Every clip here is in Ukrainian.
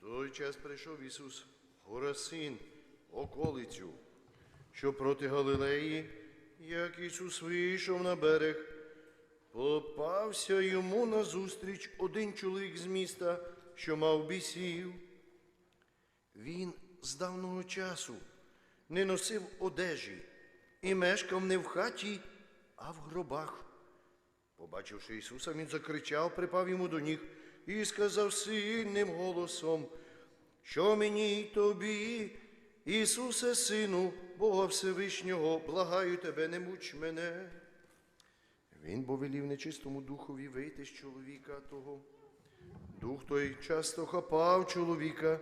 той час прийшов Ісус Горасин, околицю, що проти Галилеї, як Ісус вийшов на берег, попався йому назустріч один чоловік з міста, що мав бісів. Він з давнього часу не носив одежі і мешкав не в хаті, а в гробах. Побачивши Ісуса, він закричав, припав йому до ніг і сказав сильним голосом, що мені й тобі, Ісусе, Сину, Бога Всевишнього, благаю тебе, не муч мене. Він повелів нечистому духові вийти з чоловіка того. Дух той часто хапав чоловіка,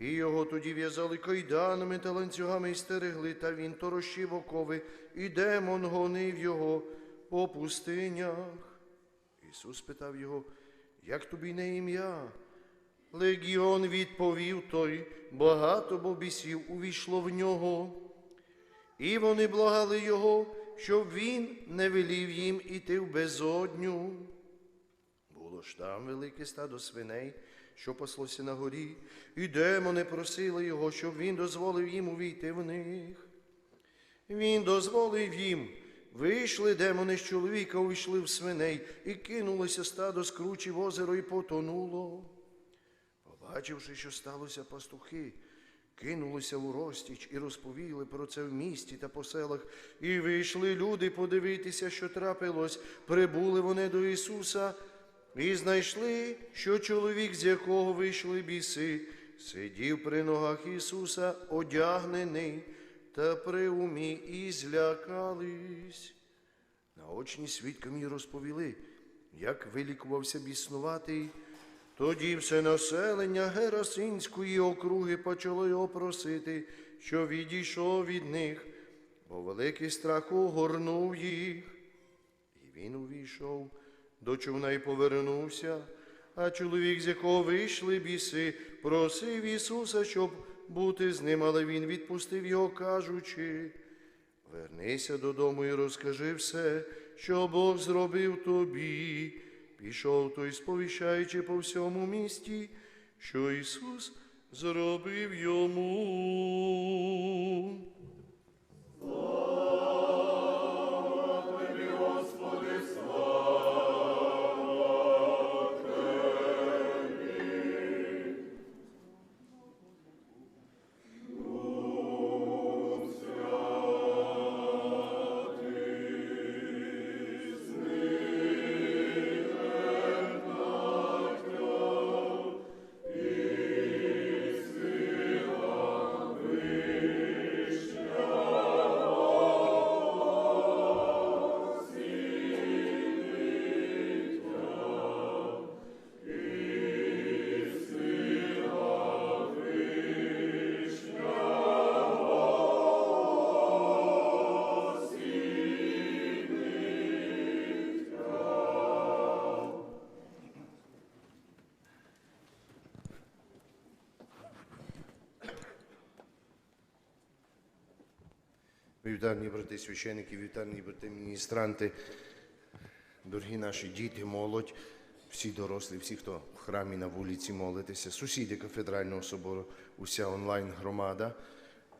і його тоді в'язали кайданами та ланцюгами і стерегли, та він торощив окови, і демон гонив його по пустинях. Ісус питав його, як тобі не ім'я? Легіон відповів той, багато бо бісів увійшло в нього. І вони благали його, щоб він не велів їм іти в безодню. Було ж там велике стадо свиней, що паслося на горі, і демони просили його, щоб він дозволив їм увійти в них. Він дозволив їм. Вийшли демони з чоловіка, увійшли в свиней, і кинулося стадо з кручі в озеро і потонуло. Побачивши, що сталося пастухи, кинулися у розтіч і розповіли про це в місті та по селах. І вийшли люди подивитися, що трапилось. Прибули вони до Ісуса і знайшли, що чоловік, з якого вийшли біси, сидів при ногах Ісуса, одягнений, та при умі і злякались. Наочні свідкам розповіли, як вилікувався біснуватий. Тоді все населення Герасинської округи почало його просити, що відійшов від них, бо великий страх огорнув їх. І він увійшов до човна і повернувся, а чоловік, з якого вийшли біси, просив Ісуса, щоб бути з ним, але він відпустив його, кажучи. Вернися додому і розкажи все, що Бог зробив тобі. Пішов той, сповіщаючи по всьому місті, що Ісус зробив йому. Вітальні брати священики, вітальні брати міністранти, дорогі наші діти, молодь, всі дорослі, всі, хто в храмі на вулиці молитеся, сусіди кафедрального собору, уся онлайн громада.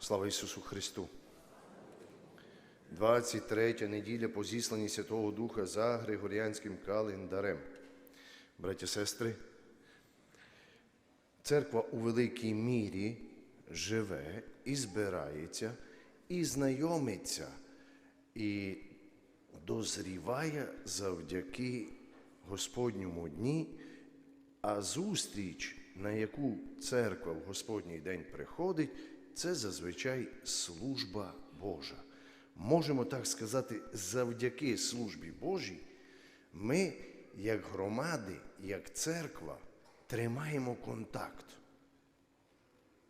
Слава Ісусу Христу! 23 неділя по зісланні Святого Духа за Григоріанським календарем. Браття, сестри, церква у великій мірі живе і збирається, і знайомиться, і дозріває завдяки Господньому дні, а зустріч, на яку церква в Господній день приходить, це зазвичай служба Божа. Можемо так сказати, завдяки службі Божій ми, як громади, як церква, тримаємо контакт.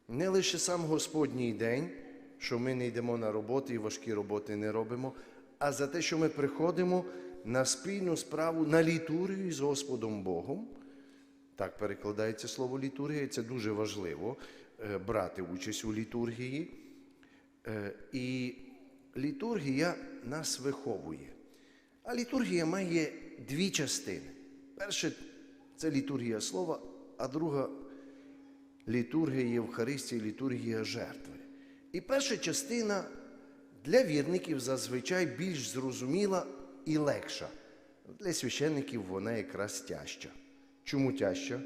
Не лише сам Господній день, що ми не йдемо на роботу і важкі роботи не робимо, а за те, що ми приходимо на спільну справу на літургію з Господом Богом. Так перекладається слово літургія, це дуже важливо е, брати участь у літургії. Е, І літургія нас виховує. А літургія має дві частини. Перше це літургія слова, а друга літургія Євхаристії, літургія жертви. І перша частина для вірників зазвичай більш зрозуміла і легша. Для священників вона якраз тяжча. Чому тяжча?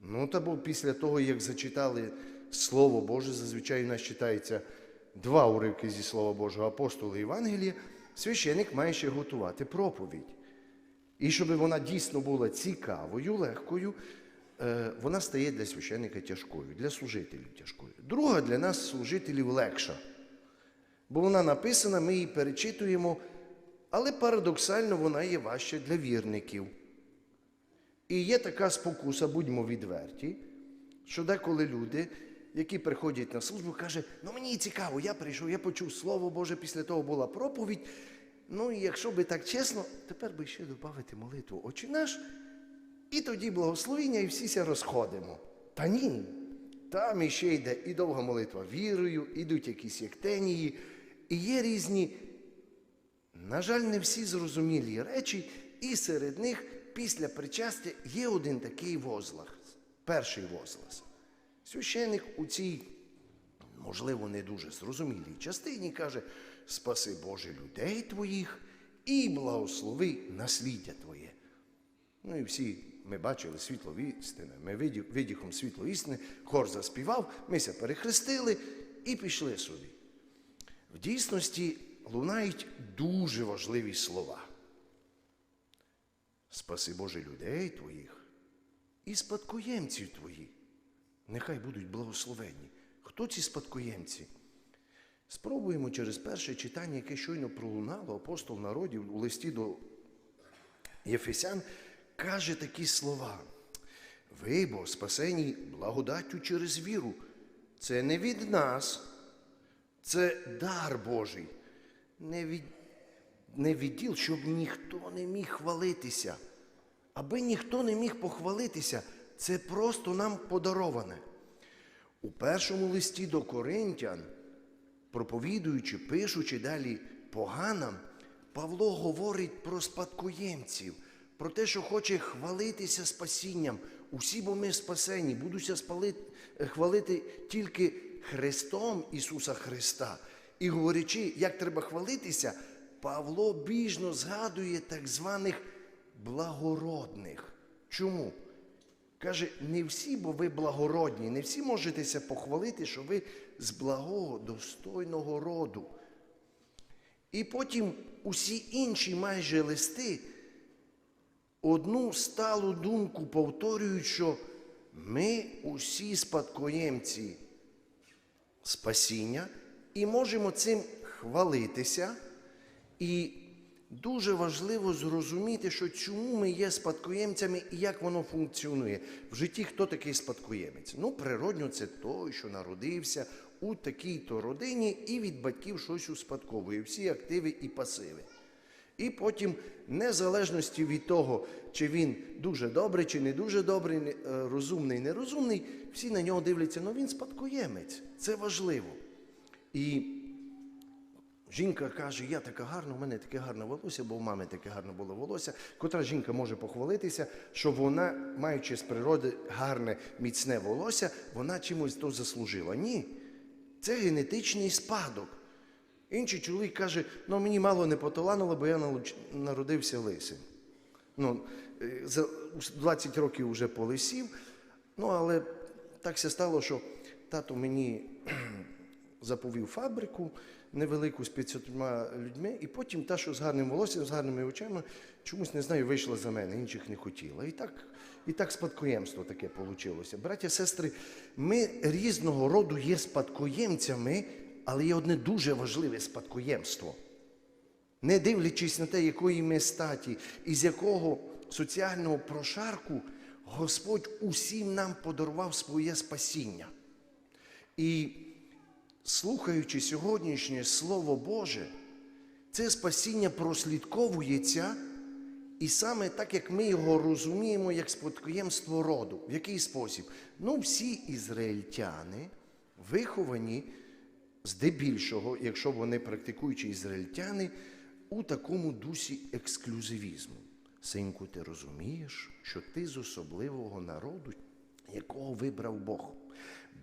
Ну, та бо після того, як зачитали Слово Боже, зазвичай у нас читається два уривки зі Слова Божого, апостоли Євангелія, священик має ще готувати проповідь. І щоб вона дійсно була цікавою, легкою, вона стає для священника тяжкою, для служителів тяжкою. Друга для нас, служителів, легша. Бо вона написана, ми її перечитуємо, але парадоксально вона є важча для вірників. І є така спокуса, будьмо відверті, що деколи люди, які приходять на службу, кажуть, ну мені цікаво, я прийшов, я почув Слово Боже, після того була проповідь. Ну і якщо би так чесно, тепер би ще додати молитву Отче наш, і тоді благословіння, і всіся розходимо. Та ні. Там іще йде і довга молитва вірою, ідуть якісь єктенії, і є різні на жаль, не всі зрозумілі речі, і серед них після причастя є один такий возглас, перший возглас. Священник у цій, можливо, не дуже зрозумілій частині каже: спаси Боже людей твоїх і благослови насліддя Твоє. Ну і всі ми бачили світло істини, ми видіхом світло істини, хор заспівав, ми ся перехрестили і пішли собі. В дійсності лунають дуже важливі слова. Спаси Боже людей твоїх і спадкоємців твоїх. Нехай будуть благословенні. Хто ці спадкоємці? Спробуємо через перше читання, яке щойно пролунало, апостол народів у листі до Єфесян каже такі слова. Ви, бо спасені благодаттю через віру. Це не від нас, це дар Божий. Не від, не відділ, щоб ніхто не міг хвалитися. Аби ніхто не міг похвалитися, це просто нам подароване. У першому листі до Коринтян, проповідуючи, пишучи далі поганам, Павло говорить про спадкоємців, про те, що хоче хвалитися спасінням. Усі, бо ми спасені, будуться хвалити тільки Христом Ісуса Христа. І говорячи, як треба хвалитися, Павло біжно згадує так званих благородних. Чому? Каже, не всі, бо ви благородні, не всі можетеся похвалити, що ви з благого, достойного роду. І потім усі інші майже листи одну сталу думку повторюють, що ми усі спадкоємці спасіння і можемо цим хвалитися. І дуже важливо зрозуміти, що чому ми є спадкоємцями і як воно функціонує. В житті хто такий спадкоємець? Ну, природньо, це той, що народився у такій-то родині і від батьків щось успадковує, всі активи і пасиви. І потім, незалежності від того, чи він дуже добрий, чи не дуже добрий, е, розумний, нерозумний, всі на нього дивляться, ну він спадкоємець. Це важливо. І жінка каже, я така гарна, у мене таке гарне волосся, бо у мами таке гарне було волосся. Котра жінка може похвалитися, що вона, маючи з природи гарне міцне волосся, вона чимось то заслужила. Ні. Це генетичний спадок. Інший чоловік каже, ну мені мало не поталанило, бо я народився лисим. Ну, е, за 20 років вже полисів, ну але так все стало, що тато мені заповів фабрику невелику з 500 людьми, і потім та, що з гарним волоссям, з гарними очима, чомусь не знаю, вийшла за мене, інших не хотіла. І так, і так спадкоємство таке вийшло. Браття, сестри, ми різного роду є спадкоємцями, але є одне дуже важливе спадкоємство. Не дивлячись на те, якої ми статі і з якого соціального прошарку Господь усім нам подарував своє спасіння. І слухаючи сьогоднішнє Слово Боже, це спасіння прослідковується, і саме так, як ми його розуміємо, як спадкоємство роду. В який спосіб? Ну, всі ізраїльтяни виховані здебільшого, якщо вони практикуючі ізраїльтяни, у такому дусі ексклюзивізму. Синку, ти розумієш, що ти з особливого народу, якого вибрав Бог.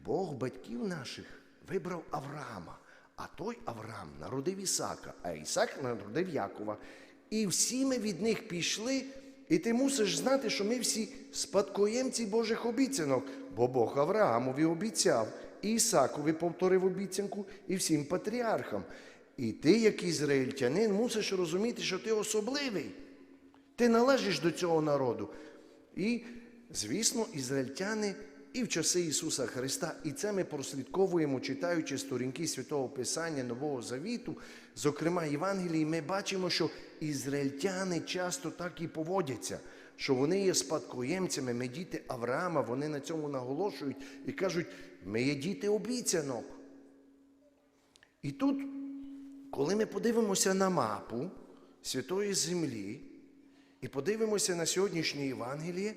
Бог батьків наших вибрав Авраама, а той Авраам народив Ісака, а Ісак народив Якова. І всі ми від них пішли, і ти мусиш знати, що ми всі спадкоємці Божих обіцянок, бо Бог Авраамові обіцяв, і Ісакові повторив обіцянку, і всім патріархам. І ти, як ізраїльтянин, мусиш розуміти, що ти особливий. Ти належиш до цього народу. І, звісно, ізраїльтяни і в часи Ісуса Христа, і це ми прослідковуємо, читаючи сторінки Святого Писання Нового Завіту, зокрема Євангелії, ми бачимо, що ізраїльтяни часто так і поводяться, що вони є спадкоємцями, ми діти Авраама, вони на цьому наголошують і кажуть, ми є діти обіцянок. І тут, коли ми подивимося на мапу Святої Землі і подивимося на сьогоднішнє Євангеліє,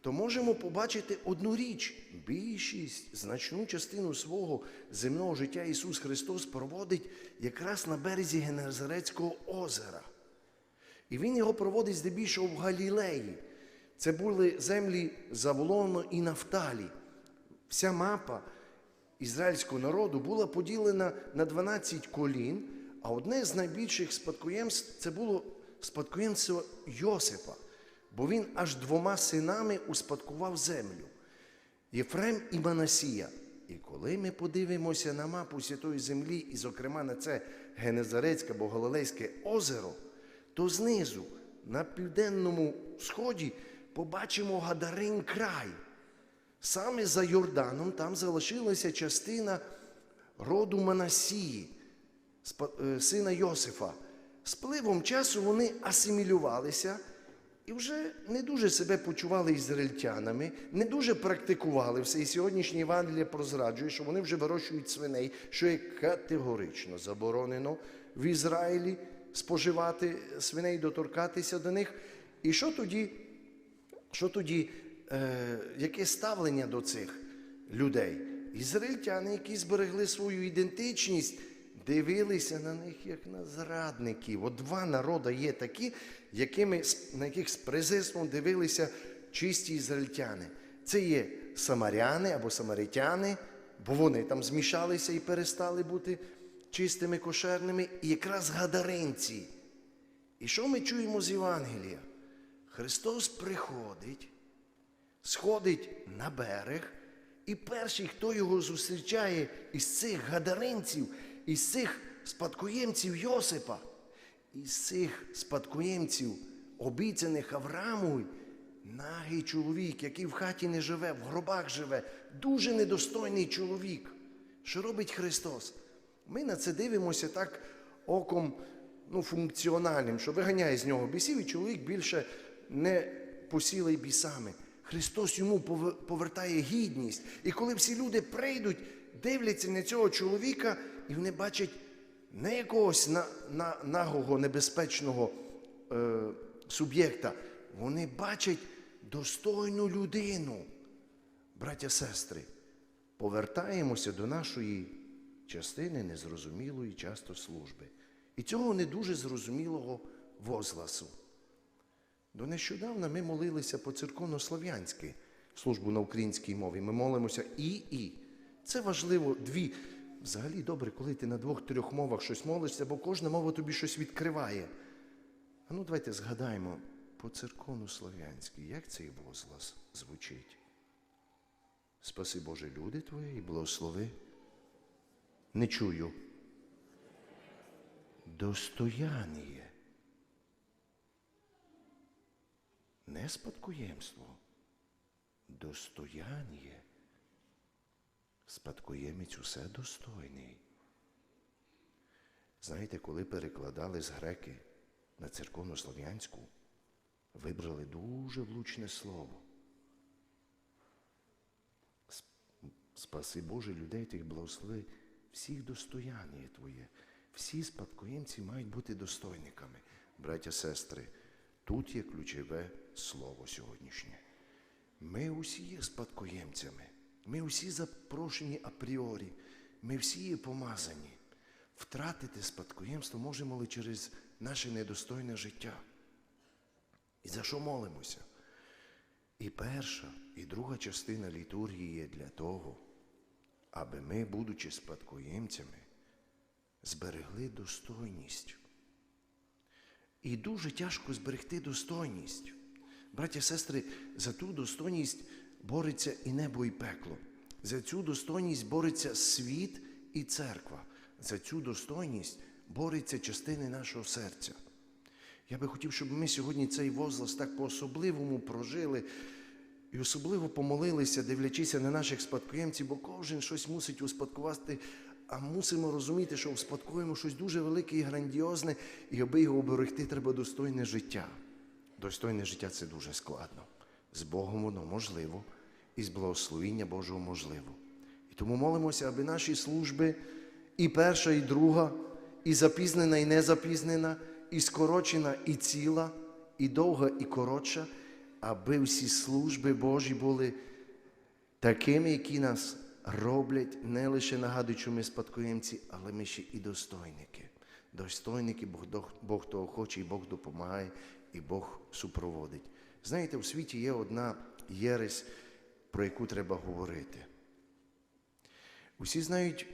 то можемо побачити одну річ. Більшість, значну частину свого земного життя Ісус Христос проводить якраз на березі Генезарецького озера. І Він його проводить здебільшого в Галілеї. Це були землі Заволону і Нафталі. Вся мапа ізраїльського народу була поділена на 12 колін, а одне з найбільших спадкоємств це було спадкоємство Йосипа, бо він аж двома синами успадкував землю Єфрем і Манасія. І коли ми подивимося на мапу Святої Землі, і, зокрема, на це Генезарецьке або Галилейське озеро, то знизу, на південному сході, побачимо Гадарин край. Саме за Йорданом там залишилася частина роду Манасії, е, сина Йосифа. З пливом часу вони асимілювалися і вже не дуже себе почували ізраїльтянами, не дуже практикували все. І сьогоднішнє Євангеліє прозраджує, що вони вже вирощують свиней, що є категорично заборонено в Ізраїлі споживати свиней, доторкатися до них. І що тоді що тоді, е, яке ставлення до цих людей? Ізраїльтяни, які зберегли свою ідентичність, дивилися на них як на зрадників. От два народи є такі, якими, на яких з презирством дивилися чисті ізраїльтяни. Це є самаряни або самаритяни, бо вони там змішалися і перестали бути чистими кошерними, і якраз гадаринці. І що ми чуємо з Євангелія? Христос приходить, сходить на берег, і перший, хто його зустрічає із цих гадаринців, із цих спадкоємців Йосипа, із цих спадкоємців, обіцяних Аврааму, нагий чоловік, який в хаті не живе, в гробах живе, дуже недостойний чоловік. Що робить Христос? Ми на це дивимося так оком ну, функціональним, що виганяє з нього бісів, і чоловік більше не посілий бісами. Христос йому повертає гідність. І коли всі люди прийдуть, дивляться на цього чоловіка, і вони бачать не якогось на, на, нагого, небезпечного е, суб'єкта, вони бачать достойну людину. Браття, сестри, повертаємося до нашої частини незрозумілої часто служби. І цього не дуже зрозумілого возгласу. До нещодавна ми молилися по церковнослов'янськи службу на українській мові. Ми молимося і і. Це важливо дві. Взагалі добре, коли ти на двох-трьох мовах щось молишся, бо кожна мова тобі щось відкриває. А ну давайте згадаємо по церковнослов'янськи, як цей возглас звучить. Спаси Боже, люди твої і благослови. Не чую. Достояние. Не спадкоємство. Достояние. Спадкоємець усе достойний. Знаєте, коли перекладали з греки на церковнослов'янську, вибрали дуже влучне слово. Спаси Боже людей тих благослови всіх достояння Твоє. Всі спадкоємці мають бути достойниками. Браття, сестри, тут є ключове слово сьогоднішнє. Ми усі є спадкоємцями. Ми усі запрошені апріорі. Ми всі є помазані. Втратити спадкоємство можемо лише через наше недостойне життя. І за що молимося? І перша, і друга частина літургії є для того, аби ми, будучи спадкоємцями, зберегли достойність. І дуже тяжко зберегти достойність. Браття сестри, за ту достойність бореться і небо, і пекло. За цю достойність бореться світ і церква. За цю достойність бореться частини нашого серця. Я би хотів, щоб ми сьогодні цей возглас так по-особливому прожили і особливо помолилися, дивлячися на наших спадкоємців, бо кожен щось мусить успадкувати, а мусимо розуміти, що успадкуємо щось дуже велике і грандіозне, і аби його оберегти, треба достойне життя. Достойне життя це дуже складно. З Богом воно можливо, і з благословіння Божого можливо. І тому молимося, аби наші служби, і перша, і друга, і запізнена, і незапізнена, і скорочена, і ціла, і довга, і коротша, аби всі служби Божі були такими, які нас роблять, не лише нагадують, що ми спадкоємці, але ми ще і достойники. Достойники, Бог, Бог, того хоче, і Бог допомагає, і Бог супроводить. Знаєте, у світі є одна єресь, про яку треба говорити. Усі знають,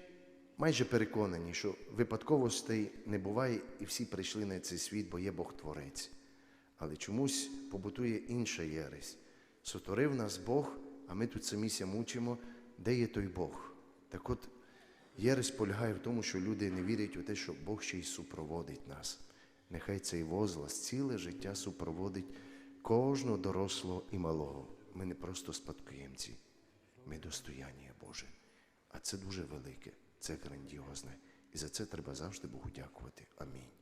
майже переконані, що випадковостей не буває, і всі прийшли на цей світ, бо є Бог Творець. Але чомусь побутує інша єресь. Сотворив нас Бог, а ми тут саміся мучимо, де є той Бог. Так от єресь полягає в тому, що люди не вірять у те, що Бог ще й супроводить нас. Нехай цей возглас ціле життя супроводить кожного дорослого і малого. Ми не просто спадкоємці, ми достояння Боже. А це дуже велике, це грандіозне. І за це треба завжди Богу дякувати. Амінь.